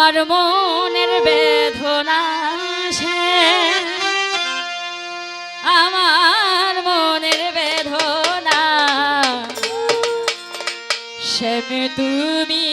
আমার মনের বেদনা সে আমার মনের বেদনা। সে তুমি